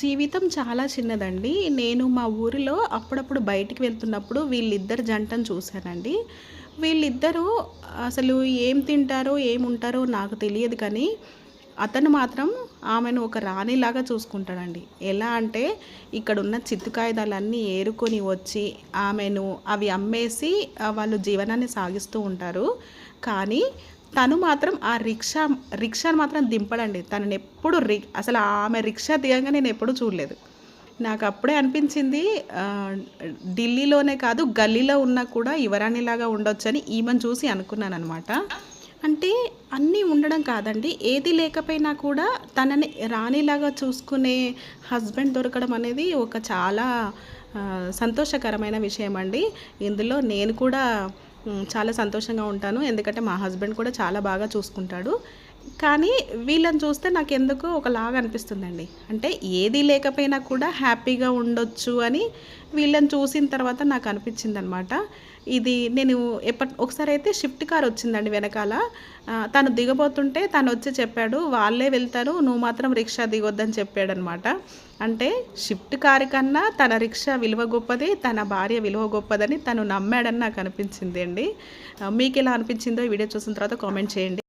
జీవితం చాలా చిన్నదండి. నేను మా ఊరిలో అప్పుడప్పుడు బయటికి వెళ్తున్నప్పుడు వీళ్ళిద్దరు జంటను చూశానండి. వీళ్ళిద్దరూ అసలు ఏం తింటారో ఏముంటారో నాకు తెలియదు కానీ అతను మాత్రం ఆమెను ఒక రాణిలాగా చూసుకుంటాడండి. ఎలా అంటే ఇక్కడున్న చిత్తుకాయుధాలన్నీ చిత్తు ఏరుకొని వచ్చి ఆమెను అవి అమ్మేసి వాళ్ళు జీవనాన్ని సాగిస్తూ ఉంటారు. కానీ తను మాత్రం ఆ రిక్షా రిక్షాను మాత్రం దింపడండి. తనని ఎప్పుడు రి అసలు ఆమె రిక్షా దిగంగా నేను ఎప్పుడూ చూడలేదు. నాకు అప్పుడే అనిపించింది ఢిల్లీలోనే కాదు గల్లీలో ఉన్నా కూడా యువరాణిలాగా ఉండొచ్చని ఈమెను చూసి అనుకున్నాను అనమాట అంటే అన్నీ ఉండడం కాదండి ఏది లేకపోయినా కూడా తనని రాణిలాగా చూసుకునే హస్బెండ్ దొరకడం అనేది ఒక చాలా సంతోషకరమైన విషయం అండి ఇందులో నేను కూడా చాలా సంతోషంగా ఉంటాను. ఎందుకంటే మా హస్బెండ్ కూడా చాలా బాగా చూసుకుంటాడు. కానీ వీళ్ళని చూస్తే నాకు ఎందుకు ఒకలాగా అనిపిస్తుందండి. అంటే ఏది లేకపోయినా కూడా హ్యాపీగా ఉండొచ్చు అని వీళ్ళని చూసిన తర్వాత నాకు అనిపించింది అనమాట ఇది నేను ఎప్పటి ఒకసారి అయితే షిఫ్ట్ కార్ వచ్చిందండి వెనకాల. తను దిగబోతుంటే తను వచ్చి చెప్పాడు వాళ్ళే వెళ్తారు నువ్వు మాత్రం రిక్షా దిగొద్దని చెప్పాడు అనమాట అంటే షిఫ్ట్ కారు కన్నా తన రిక్షా విలువ గొప్పది తన భార్య విలువ గొప్పదని తను నమ్మాడని నాకు అనిపించింది అండి. మీకు ఎలా అనిపించిందో ఈ వీడియో చూసిన తర్వాత కామెంట్ చేయండి.